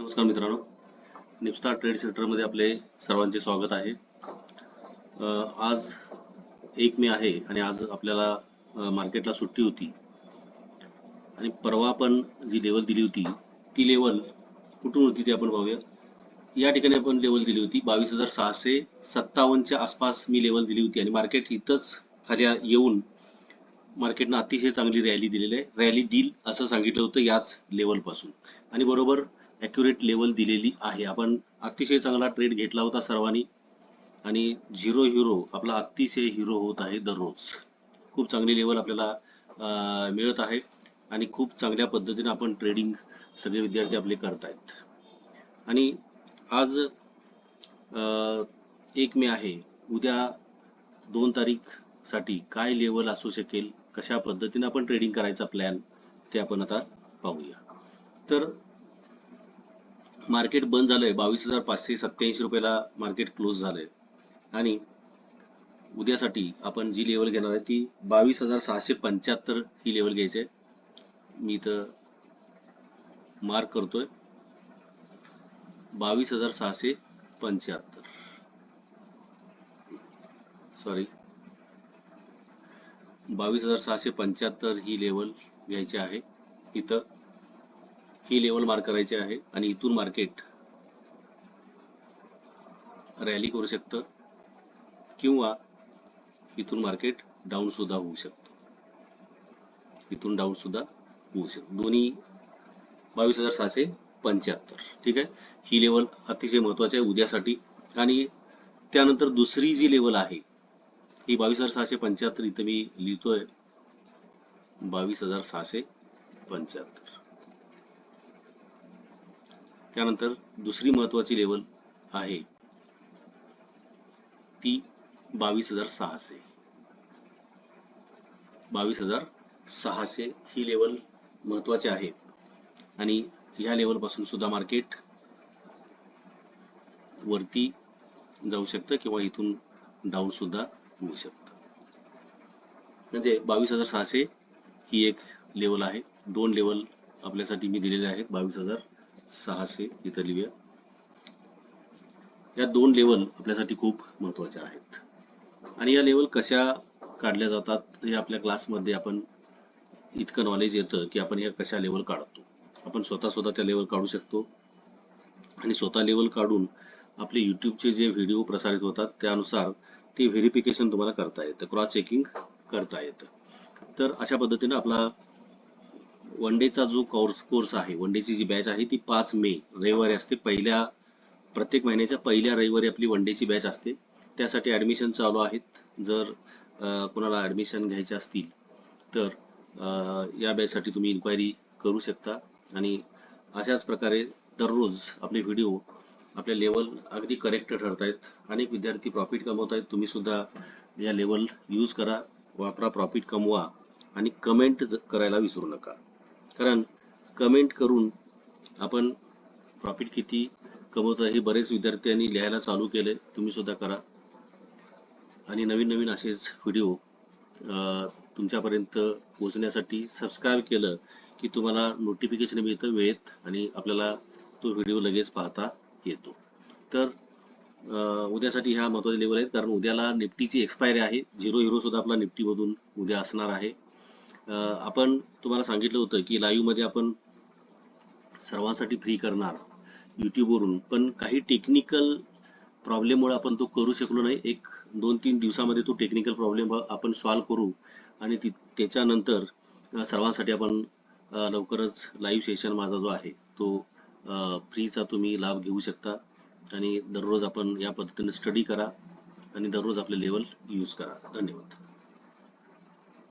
नमस्कार मित्रांनो. निपस्टार ट्रेड सेंटरमध्ये आपले सर्वांचे स्वागत आहे. आज एक मे आहे आणि आज आपल्याला मार्केटला सुट्टी होती. आणि परवा आपण जी लेवल दिली होती ती लेवल कुठून होती ती आपण पाहूया. या ठिकाणी आपण लेवल दिली होती. बावीस हजार सहाशे सत्तावन्नच्या आसपास मी लेवल दिली होती आणि मार्केट इथंच खाली येऊन मार्केटनं अतिशय चांगली रॅली दिलेली आहे. रॅली देईल असं सांगितलं होतं याच लेवलपासून आणि बरोबर ॲक्युरेट लेवल दिलेली आहे. आपण अतिशय चांगला ट्रेड घेतला होता सर्वांनी. आणि झिरो हिरो आपला अतिशय हिरो होत आहे दररोज. खूप चांगली लेवल आपल्याला मिळत आहे. आणि खूप चांगल्या पद्धतीने आपण ट्रेडिंग सगळे विद्यार्थी आपले करतायत. आणि आज एक मे आहे. उद्या दोन तारीखसाठी काय लेवल असू शकेल? कशा पद्धतीने आपण ट्रेडिंग करायचा प्लॅन ते आपण आता पाहूया. तर मार्केट बंद झालंय. बावीस हजार पाचशे सत्याऐंशी रुपयाला मार्केट क्लोज झालंय. आणि उद्यासाठी आपण जी लेवल घेणार आहे ती बावीस हजार सहाशे पंच्याहत्तर ही लेवल घ्यायची आहे मी इथं मार्क करतोय. बावीस हजार सहाशे पंच्याहत्तर. सॉरी बावीस हजार सहाशे पंच्याहत्तर ही लेवल घ्यायची आहे. इथं ही लेवल मार्क करायची आहे आणि इथून मार्केट रॅली करू शकतं किंवा इथून मार्केट डाऊन सुद्धा होऊ शकतं. इथून डाऊन सुद्धा होऊ शकतं. दोन्ही बावीस हजार सहाशे पंच्याहत्तर. ठीक आहे? ही लेवल अतिशय महत्वाची आहे उद्यासाठी. आणि त्यानंतर दुसरी जी लेवल आहे ही बावीस हजार सहाशे पंच्याहत्तर इथं मी लिहितोय. बावीस हजार सहाशे पंच्याहत्तर. त्यानंतर दुसरी महत्वाची लेवल आहे ती बावीस हजार सहाशे. बावीस हजार सहाशे ही लेवल महत्वाची आहे. आणि ह्या लेवलपासून सुद्धा मार्केट वरती जाऊ शकतं किंवा इथून डाऊन सुद्धा होऊ शकतं. म्हणजे बावीस हजार सहाशे ही एक लेवल आहे. दोन लेवल आपल्यासाठी मी दिलेले आहेत बावीस हजार सहाशे इथं लिहूया. या दोन लेवल आपल्यासाठी खूप महत्त्वाच्या आहेत. आणि या लेवल कशा काढल्या जातात हे आपल्या क्लासमध्ये आपण इतकं नॉलेज येतं की आपण या कशा लेवल काढतो. आपण स्वतः स्वतः त्या लेवल काढू शकतो. आणि स्वतः लेवल काढून आपले युट्यूबचे जे व्हिडिओ प्रसारित होतात त्यानुसार ते व्हेरिफिकेशन तुम्हाला करता येतं. क्रॉस चेकिंग करता येतं. तर अशा पद्धतीनं आपला वन डेचा जो कोर्स कोर्स आहे वन डेची जी बॅच आहे ती पाच मे रविवारी असते. पहिल्या प्रत्येक महिन्याच्या पहिल्या रविवारी आपली वन डेची बॅच असते. त्यासाठी ॲडमिशन चालू आहेत. जर कोणाला ॲडमिशन घ्यायचे असतील तर या बॅचसाठी तुम्ही इन्क्वायरी करू शकता. आणि अशाच प्रकारे दररोज आपले व्हिडिओ आपल्या लेवल अगदी करेक्ट ठरत आहेत अनेक विद्यार्थी प्रॉफिट कमवत आहेत तुम्ही सुद्धा या लेवल यूज करा वापरा प्रॉफिट कमवा आणि कमेंट करायला विसरू नका. कारण कमेंट करून आपण प्रॉफिट किती कमवत हे बरेच विद्यार्थ्यांनी लिहायला चालू केले तुम्ही सुद्धा करा. आणि नवीन नवीन असेच व्हिडिओ तुमच्यापर्यंत पोहोचण्यासाठी सबस्क्राईब केलं की तुम्हाला नोटिफिकेशन मिळतं वेळेत आणि आपल्याला तो व्हिडिओ लगेच पाहता येतो. तर उद्यासाठी ह्या महत्त्वाचे लेवल आहेत. कारण उद्याला निफ्टीची एक्सपायरी आहे. झिरो हिरो सुद्धा आपला निफ्टीमधून उद्या असणार आहे. आपण तुम्हाला सांगितलं होतं की लाईव्हमध्ये आपण सर्वांसाठी फ्री करणार युट्यूबवरून पण काही टेक्निकल प्रॉब्लेममुळे आपण तो करू शकलो नाही. एक दोन तीन दिवसामध्ये तो टेक्निकल प्रॉब्लेम आपण सॉल्व्ह करू आणि ती त्याच्यानंतर सर्वांसाठी आपण लवकरच लाईव्ह सेशन माझा जो आहे तो फ्रीचा तुम्ही लाभ घेऊ शकता आणि दररोज आपण या पद्धतीने स्टडी करा आणि दररोज आपले लेवल यूज करा. धन्यवाद.